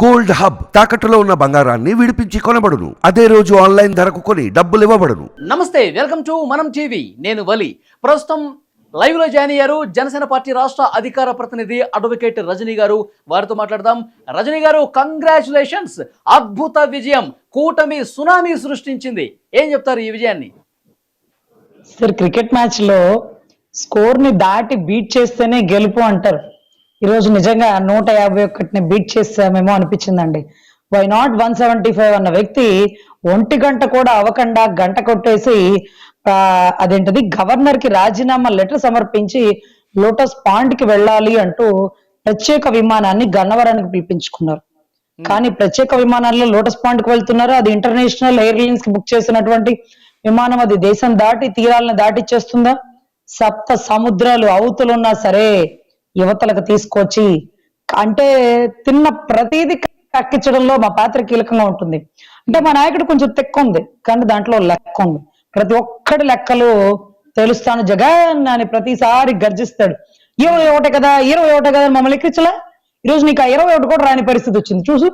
Gold hub తాకట్టులో ఉన్న బంగారాన్ని విడిపించి కొనబడును. అదే రోజు ఆన్లైన్ ధరకు కొని డబ్బులు ఇవ్వబడును. నమస్తే వెల్కమ్ టు మనం టీవీ. నేను వలి. ప్రస్తుతం లైవ్లో జాయిన్ అయ్యారు జనసేన పార్టీ రాష్ట్ర అధికార ప్రతినిధి అడ్వకేట్ రజనీ గారు. వారితో మాట్లాడదాం. రజనీ గారు కంగ్రాచులేషన్స్ అద్భుత విజయం. కూటమి సునామీ సృష్టించింది. ఏం చెప్తారు ఈ విజయాన్ని? సార్ క్రికెట్ మ్యాచ్లో స్కోర్ని దాటి బీట్ చేస్తేనే గెలుపు అంటారు. ఈరోజు నిజంగా నూట యాభై ఒకటిని బీట్ చేసామేమో అనిపించిందండి. Why not one seventy five అన్న వ్యక్తి ఒంటి గంట కూడా అవ్వకుండా గంట కొట్టేసి అదేంటది గవర్నర్కి రాజీనామా లెటర్ సమర్పించి లోటస్ పాండ్కి వెళ్ళాలి అంటూ ప్రత్యేక విమానాన్ని గన్నవరానికి పిలిపించుకున్నారు. కానీ ప్రత్యేక విమానాల్లో లోటస్ పాయింట్కి వెళ్తున్నారు. అది ఇంటర్నేషనల్ ఎయిర్లైన్స్కి బుక్ చేసినటువంటి విమానం. అది దేశం దాటి తీరాలను దాటిచ్చేస్తుందా సప్త సముద్రాలు అవతులున్నా సరే యువతలకు తీసుకొచ్చి అంటే తిన్న ప్రతిదీ కక్కించడంలో మా పాత్ర కీలకంగా ఉంటుంది. అంటే మా నాయకుడు కొంచెం తెక్క ఉంది కానీ దాంట్లో లెక్క ఉంది. ప్రతి ఒక్కడి లెక్కలు తెలుస్తాను. జగన్ అని ప్రతిసారి గర్జిస్తాడు. ఇరవై ఒకటే కదా ఇరవై ఒకటే కదా మమ్మల్ని ఎక్కించలే? ఈరోజు నీకు ఆ ఇరవై ఒకటి కూడా రాని పరిస్థితి వచ్చింది. చూసు.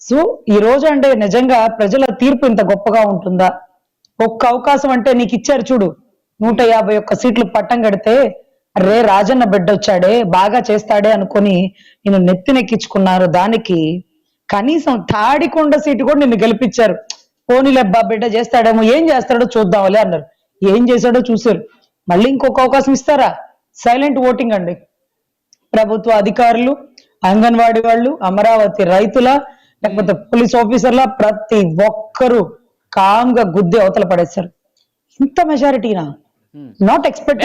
సో ఈ రోజు అంటే నిజంగా ప్రజల తీర్పు ఇంత గొప్పగా ఉంటుందా? ఒక్క అవకాశం అంటే నీకు ఇచ్చారు చూడు. నూట యాభై ఒక్క సీట్లు పట్టం కడితే రే రాజన్న బిడ్డ వచ్చాడే బాగా చేస్తాడే అనుకుని నేను నెత్తినెక్కించుకున్నారు దానికి. కనీసం తాడికొండ సీటు కూడా నిన్ను గెలిపించారు. పోనీలబ్బా బిడ్డ చేస్తాడేమో ఏం చేస్తాడో చూద్దాంలే అన్నారు. ఏం చేశాడో చూశారు. మళ్ళీ ఇంకొక అవకాశం ఇస్తారా? సైలెంట్ ఓటింగ్ అండి. ప్రభుత్వ అధికారులు అంగన్వాడీ వాళ్ళు అమరావతి రైతుల లేకపోతే పోలీస్ ఆఫీసర్ల ప్రతి ఒక్కరూ కామ్గా గుద్ది అవతల పడేశారు. ఇంత మెజారిటీనా నాట్ ఎక్స్పెక్ట్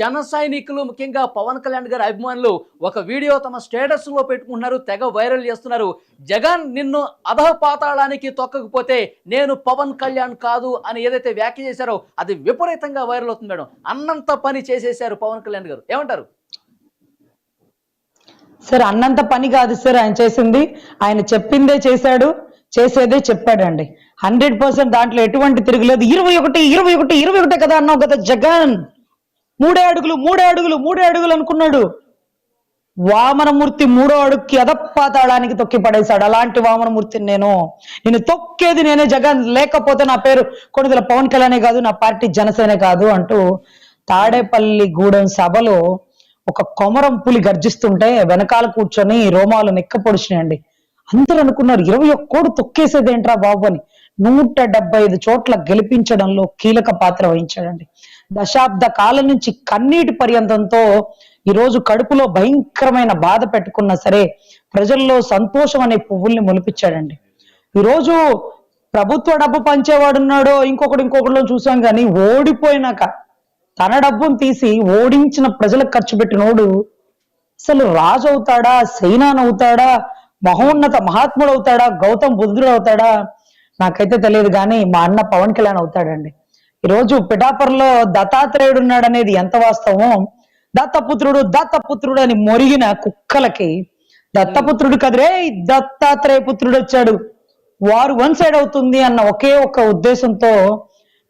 జన సైనికులు ముఖ్యంగా పవన్ కళ్యాణ్ గారి అభిమానులు ఒక వీడియో తమ స్టేటస్లో పెట్టుకుంటున్నారు తెగ వైరల్ చేస్తున్నారు. జగన్ నిన్ను అధః పాతాళానికి తొక్కకపోతే నేను పవన్ కళ్యాణ్ కాదు అని ఏదైతే వ్యాఖ్య చేశారో అది విపరీతంగా వైరల్ అవుతుంది మేడం. అన్నంత పని చేసేశారు పవన్ కళ్యాణ్ గారు. ఏమంటారు? సార్ అన్నంత పని కాదు సార్ ఆయన చేసింది. ఆయన చెప్పిందే చేశాడు. చేసేదే చెప్పాడండి. హండ్రెడ్ పర్సెంట్ దాంట్లో ఎటువంటి తిరుగులేదు. ఇరవై ఒకటి ఇరవై ఒకటి ఇరవై ఒకటే కదా అన్నావు కదా జగన్. మూడే అడుగులు మూడే అడుగులు మూడే అడుగులు అనుకున్నాడు. వామనమూర్తి మూడో అడుగుకి అదపాతాళానికి తొక్కి పడేశాడు. అలాంటి వామనమూర్తిని నేను. నేను తొక్కేది నేనే జగన్. లేకపోతే నా పేరు కొడుదల పవన్ కళ్యాణే కాదు నా పార్టీ జనసేనే కాదు అంటూ తాడేపల్లి గూడెం సభలో ఒక కొమరం పులి గర్జిస్తుంటే వెనకాల కూర్చొని రోమాలు నెక్క పొడిచినాయండి అందరు అనుకున్నారు ఇరవై ఒక్కోడు తొక్కేసేదేంట్రా బాబు అని నూట డెబ్బై ఐదు చోట్ల గెలిపించడంలో కీలక పాత్ర వహించాడండి. దశాబ్ద కాలం నుంచి కన్నీటి పర్యంతంతో ఈ రోజు కడుపులో భయంకరమైన బాధ పెట్టుకున్నా సరే ప్రజల్లో సంతోషం అనే పువ్వుల్ని మొలిపించాడండి. ఈ రోజు ప్రభుత్వ డబ్బు పంచేవాడున్నాడో ఇంకొకడు ఇంకొకటిలో చూసాం కానీ ఓడిపోయినాక తన డబ్బును తీసి ఓడించిన ప్రజలకు ఖర్చు పెట్టినోడు అసలు రాజు అవుతాడా సైనాన్ అవుతాడా మహోన్నత మహాత్ముడు అవుతాడా గౌతమ్ బుద్ధుడు అవుతాడా నాకైతే తెలియదు కానీ మా అన్న పవన్ కళ్యాణ్ అవుతాడండి. ఈరోజు పిఠాపురంలో దత్తాత్రేయుడు ఉన్నాడనేది ఎంత వాస్తవం దత్తపుత్రుడు దత్తపుత్రుడు అని మొరిగిన కుక్కలకి దత్తపుత్రుడు కదిరే దత్తాత్రేయ పుత్రుడు వచ్చాడు. వారు వన్ సైడ్ అవుతుంది అన్న ఒకే ఒక ఉద్దేశంతో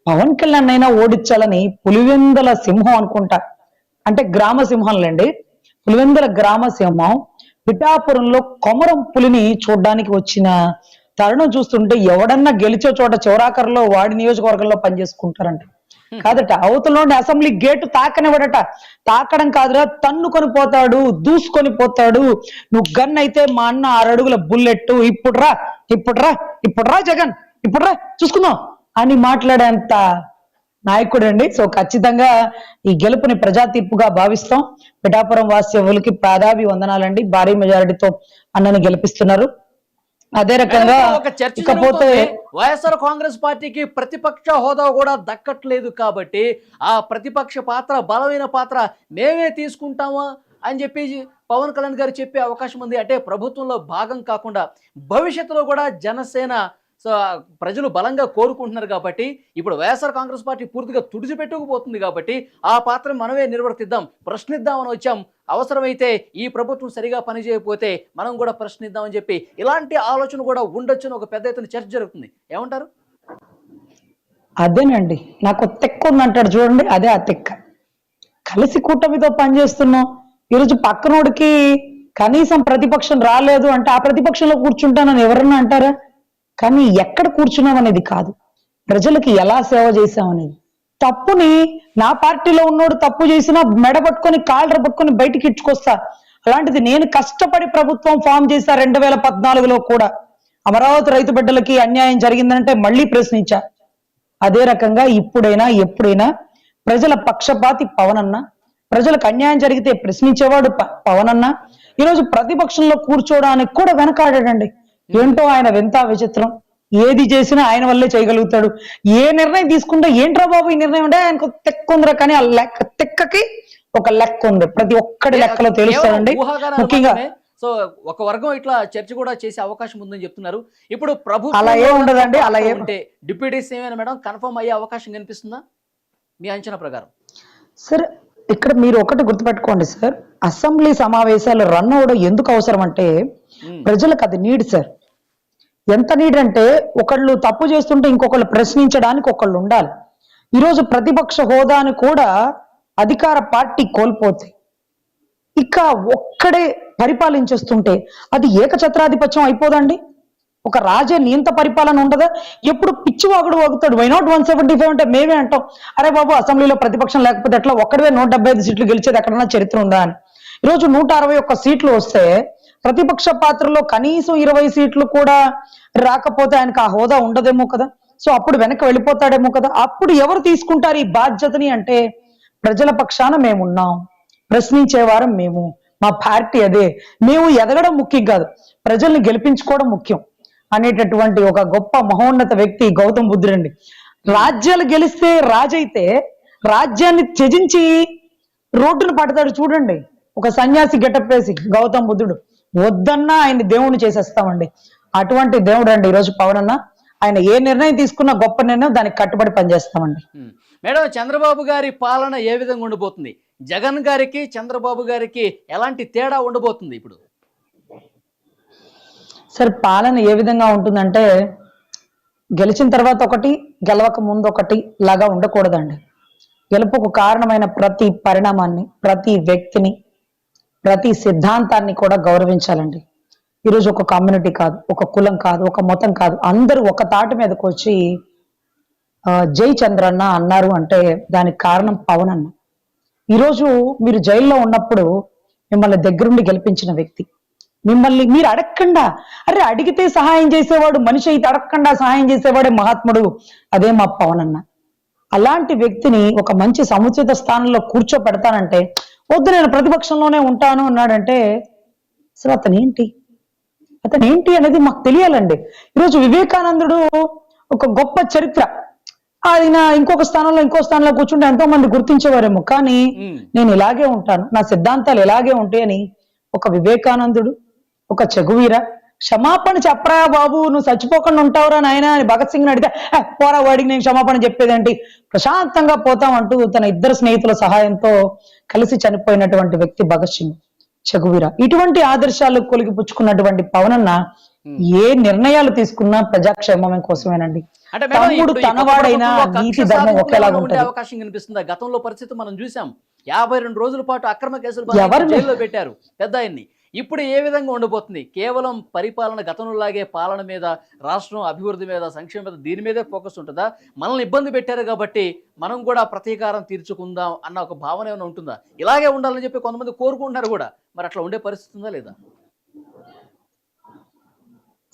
పవన్ కళ్యాణ్ అయినా ఓడించాలని పులివెందల సింహం అనుకుంటా. అంటే గ్రామ సింహంలండి పులివెందల గ్రామ సింహం. పిఠాపురంలో కొమరం పులిని చూడడానికి వచ్చిన తరుణం చూస్తుంటే ఎవడన్నా గెలిచే చోట చివరాకరలో వాడి నియోజకవర్గంలో పనిచేసుకుంటారంట. కాదట అవతల నుండి అసెంబ్లీ గేటు తాకనివ్వడట. తాకడం కాదురా తన్నుకొని పోతాడు దూసుకొని పోతాడు. నువ్వు గన్ అయితే మా అన్న ఆరడుగుల బుల్లెట్ ఇప్పుడు రా ఇప్పుడు రా ఇప్పుడు రా జగన్ ఇప్పుడు రా చూసుకుందాం అని మాట్లాడేంత నాయకుడు అండి సో ఖచ్చితంగా ఈ గెలుపుని ప్రజా తీర్పుగా భావిస్తాం. పిఠాపురం వాస్యవులకి పాదాభి వందనాలండి. భారీ మెజారిటీతో అన్నని గెలిపిస్తున్నారు. అదే రకంగా ఇకపోతే. వైఎస్ఆర్ కాంగ్రెస్ పార్టీకి ప్రతిపక్ష హోదా కూడా దక్కట్లేదు కాబట్టి ఆ ప్రతిపక్ష పాత్ర బలమైన పాత్ర మేమే తీసుకుంటామా అని చెప్పి పవన్ కళ్యాణ్ గారు చెప్పే అవకాశం ఉంది. అంటే ప్రభుత్వంలో భాగం కాకుండా భవిష్యత్తులో కూడా జనసేన సో ప్రజలు బలంగా కోరుకుంటున్నారు కాబట్టి ఇప్పుడు వైఎస్ఆర్ కాంగ్రెస్ పార్టీ పూర్తిగా తుడిచిపెట్టుకుపోతుంది కాబట్టి ఆ పాత్ర మనమే నిర్వర్తిద్దాం ప్రశ్నిద్దామని వచ్చాం. అవసరమైతే ఈ ప్రభుత్వం సరిగా పనిచేయకపోతే మనం కూడా ప్రశ్నిద్దామని చెప్పి ఇలాంటి ఆలోచన కూడా ఉండొచ్చని ఒక పెద్ద ఎత్తున చర్చ జరుగుతుంది. ఏమంటారు? అదేనండి. నాకు తెక్క ఉందంటాడు చూడండి అదే ఆ తెక్క. కలిసి కూటమితో పనిచేస్తున్నాం. ఈరోజు పక్కనోడికి కనీసం ప్రతిపక్షం రాలేదు అంటే ఆ ప్రతిపక్షంలో కూర్చుంటానని ఎవరన్నా అంటారా? కానీ ఎక్కడ కూర్చున్నాం అనేది కాదు. ప్రజలకి ఎలా సేవ చేశాం అనేది. తప్పుని నా పార్టీలో ఉన్నోడు తప్పు చేసినా మెడ పట్టుకొని కాళ్ళ పట్టుకొని బయటికి ఇచ్చుకొస్తా. అలాంటిది నేను కష్టపడి ప్రభుత్వం ఫామ్ చేశా రెండు వేల పద్నాలుగులో కూడా. అమరావతి రైతు బిడ్డలకి అన్యాయం జరిగిందంటే మళ్ళీ ప్రశ్నించా. అదే రకంగా ఇప్పుడైనా ఎప్పుడైనా ప్రజల పక్షపాతి పవన్ అన్న ప్రజలకు అన్యాయం జరిగితే ప్రశ్నించేవాడు ప- పవన్ అన్న ఈరోజు ప్రతిపక్షంలో కూర్చోవడానికి కూడా వెనకాడాడండి ఏంటో ఆయన వింత విచిత్రం. ఏది చేసినా ఆయన వల్లే చేయగలుగుతాడు. ఏ నిర్ణయం తీసుకుంటే ఏంట్రా బాబు ఈ నిర్ణయం అంటే ఆయనకు తెక్క ఉందిరా కానీ ఆ లెక్క తెక్కకి ఒక లెక్క ఉంది. ప్రతి ఒక్కడి లెక్కలో తెలుస్తాడండి. ముఖ్యంగా. సో ఒక వర్గం ఇట్లా చర్చ కూడా చేసే అవకాశం ఉందని చెప్తున్నారు. ఇప్పుడు ప్రభుత్వం అలా ఏం ఉండదండి, అలా ఏం- ఉంటే డిప్యూటీస్ ఏమైనా మేడం కన్ఫర్మ్ అయ్యే అవకాశం కనిపిస్తుందా? మీ అంచనా ప్రకారం. సార్ ఇక్కడ మీరు ఒకటి గుర్తుపెట్టుకోండి సార్. అసెంబ్లీ సమావేశాలు రన్ అవడం ఎందుకు అవసరం అంటే. ప్రజలకు అది నీడ్ సార్. ఎంత నీడ్ అంటే ఒకళ్ళు తప్పు చేస్తుంటే ఇంకొకళ్ళు ప్రశ్నించడానికి ఒకళ్ళు ఉండాలి. ఈరోజు ప్రతిపక్ష హోదాను కూడా అధికార పార్టీ కోల్పోతే ఇక ఒక్కడే పరిపాలించేస్తుంటే అది ఏకఛత్రాధిపత్యం అయిపోదండి? ఒక రాజే నియంత పరిపాలన ఉండదా? ఎప్పుడు పిచ్చివాగుడు వాగుతాడు. Why not one seventy five అంటే మేమే అంటాం. అరే బాబు అసెంబ్లీలో ప్రతిపక్షం లేకపోతే ఎట్లా ఒక్కడే నూట డెబ్బై ఐదు సీట్లు గెలిచేది ఎక్కడన్నా చరిత్ర ఉందా అని. ఈరోజు నూట అరవై ఒక్క సీట్లు వస్తే ప్రతిపక్ష పాత్రలో కనీసం ఇరవై సీట్లు కూడా రాకపోతే ఆయనకు ఆ హోదా ఉండదేమో కదా? సో అప్పుడు వెనక వెళ్ళిపోతాడేమో కదా? అప్పుడు ఎవరు తీసుకుంటారు ఈ బాధ్యతని అంటే ప్రజల పక్షాన మేమున్నాం. ప్రశ్నించేవారం మేము. మా పార్టీ అదే. మేము ఎదగడం ముఖ్యం కాదు. ప్రజల్ని గెలిపించుకోవడం ముఖ్యం అనేటటువంటి ఒక గొప్ప మహోన్నత వ్యక్తి గౌతమ్ బుద్ధుడండి రాజ్యాలు గెలిస్తే రాజైతే రాజ్యాన్ని త్యజించి రోడ్డును పడతాడు చూడండి. ఒక సన్యాసి గెటప్ వేసి గౌతమ్ బుద్ధుడు. వద్దన్నా ఆయన దేవుణ్ణి చేసేస్తామండి. అటువంటి దేవుడు అండి ఈరోజు పవన్ అన్న ఆయన ఏ నిర్ణయం తీసుకున్నా గొప్ప నిర్ణయం దానికి కట్టుబడి పనిచేస్తామండి. మేడం చంద్రబాబు గారి పాలన ఏ విధంగా ఉండబోతుంది జగన్ గారికి చంద్రబాబు గారికి ఎలాంటి తేడా ఉండబోతుంది ఇప్పుడు? సరే పాలన ఏ విధంగా ఉంటుందంటే గెలిచిన తర్వాత ఒకటి గెలవక ముందు ఒకటి లాగా ఉండకూడదండి. గెలుపుకు కారణమైన ప్రతి పరిణామాన్ని ప్రతి వ్యక్తిని ప్రతి సిద్ధాంతాన్ని కూడా గౌరవించాలండి. ఈరోజు ఒక కమ్యూనిటీ కాదు ఒక కులం కాదు ఒక మతం కాదు. అందరూ ఒక తాటి మీదకి వచ్చి జై చంద్రన్న అన్నారు అంటే దానికి కారణం పవన్ అన్న ఈరోజు మీరు జైల్లో ఉన్నప్పుడు మిమ్మల్ని దగ్గరుండి గెలిపించిన వ్యక్తి. మిమ్మల్ని మీరు అడగకుండా అరే అడిగితే సహాయం చేసేవాడు మనిషి అయితే అడగకుండా సహాయం చేసేవాడే మహాత్ముడు అదే మా పవన్ అన్న అలాంటి వ్యక్తిని ఒక మంచి సముచిత స్థానంలో కూర్చోపెడతానంటే వద్దు నేను ప్రతిపక్షంలోనే ఉంటాను అన్నాడంటే అసలు అతను ఏంటి అతను ఏంటి అనేది మాకు తెలియాలండి. ఈరోజు వివేకానందుడు ఒక గొప్ప చరిత్ర. ఆయన ఇంకొక స్థానంలో ఇంకో స్థానంలో కూర్చుంటే ఎంతో మంది గుర్తించేవారేమో. కానీ. నేను ఇలాగే ఉంటాను. నా సిద్ధాంతాలు ఇలాగే ఉంటాయని ఒక వివేకానందుడు ఒక చెగువీర క్షమాపణ చెప్పరా బాబు నువ్వు చచ్చిపోకుండా ఉంటావురా నాయనా అని భగత్ సింగ్ అడిగితే "ఏ, పోరా వాడికి నేను క్షమాపణ చెప్పేదేంటి ప్రశాంతంగా పోతామంటూ తన ఇద్దరు స్నేహితుల సహాయంతో కలిసి చనిపోయినటువంటి వ్యక్తి భగత్ సింగ్ చెగువీర. ఇటువంటి ఆదర్శాలు కొలిగిపుచ్చుకున్నటువంటి పవనన్న ఏ నిర్ణయాలు తీసుకున్నా ప్రజాక్షేమం కోసమేనండి. అంటే మేడం తమ్ముడు తనవాడైనా నీతి ధర్మం ఒకేలాగా ఉంటుంది. అవకాశం కనిపిస్తుందా. గతంలో పరిస్థితి మనం చూసాం. యాభై రెండు రోజుల పాటు అక్రమ కేసులు జైల్లో పెట్టారు పెద్ద ఆయన్ని. ఇప్పుడు ఏ విధంగా ఉండబోతుంది కేవలం పరిపాలన గతంలాగే పాలన మీద రాష్ట్రం అభివృద్ధి మీద సంక్షేమం మీద దీని మీదే ఫోకస్ ఉంటుందా? మనల్ని ఇబ్బంది పెట్టారు కాబట్టి మనం కూడా ప్రతీకారం తీర్చుకుందాం అన్న ఒక భావన ఏమైనా ఉంటుందా? ఇలాగే ఉండాలని చెప్పి కొంతమంది కోరుకుంటున్నారు కూడా. మరి అట్లా ఉండే పరిస్థితి ఉందా లేదా?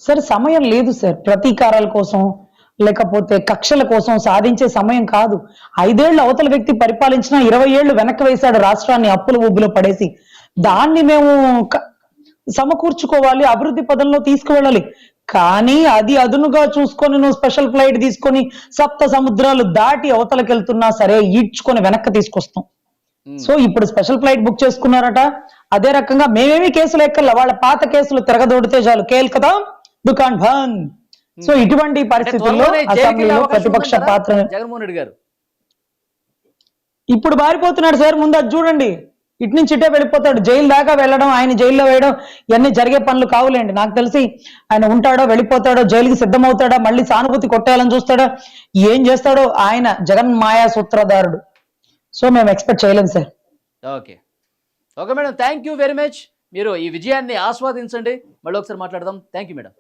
సార్ సమయం లేదు సార్. ప్రతీకారాల కోసం లేకపోతే కక్షల కోసం సాధించే సమయం కాదు. ఐదేళ్ళు అవతల వ్యక్తి పరిపాలించిన ఇరవై ఏళ్ళు వెనక్కి వేశాడు రాష్ట్రాన్ని అప్పుల ఊబిలో పడేసి. దాన్ని మేము సమకూర్చుకోవాలి అభివృద్ధి పదంలో తీసుకువెళ్ళాలి. కానీ అది అదునుగా చూసుకొని నువ్వు స్పెషల్ ఫ్లైట్ తీసుకొని సప్త సముద్రాలు దాటి అవతలకి వెళ్తున్నా సరే ఈడ్చుకొని వెనక్కి తీసుకొస్తాం. సో ఇప్పుడు స్పెషల్ ఫ్లైట్ బుక్ చేసుకున్నారట. అదే రకంగా మేమేమి కేసులు ఎక్కర్లే వాళ్ళ పాత కేసులు తిరగదోడితే చాలు. కేల్కతాం దుకాన్ బంద్ సో ఇటువంటి పరిస్థితుల్లో అసెంబ్లీలో ప్రతిపక్ష? పాత్ర జగన్మోహన్ రెడ్డి గారు? ఇప్పుడు బారిపోతున్నాడు సార్ ముందు అది చూడండి. ఇటు నుంచి ఇటే వెళ్ళిపోతాడు. జైలు దాకా వెళ్ళడం ఆయన జైల్లో వేయడం ఇవన్నీ జరిగే పనులు కావులేండి. నాకు తెలిసి ఆయన ఉంటాడో వెళ్ళిపోతాడో జైలుకి సిద్ధమవుతాడా మళ్ళీ సానుభూతి కొట్టేయాలని చూస్తాడో ఏం చేస్తాడో ఆయన జగన్ మాయా సూత్రధారుడు. సో మేము ఎక్స్పెక్ట్ చేయలేం sir. Okay. Okay madam thank you very much మీరు ఈ విజయాన్ని ఆస్వాదించండి. మళ్ళీ ఒకసారి మాట్లాడదాం. Thank you madam.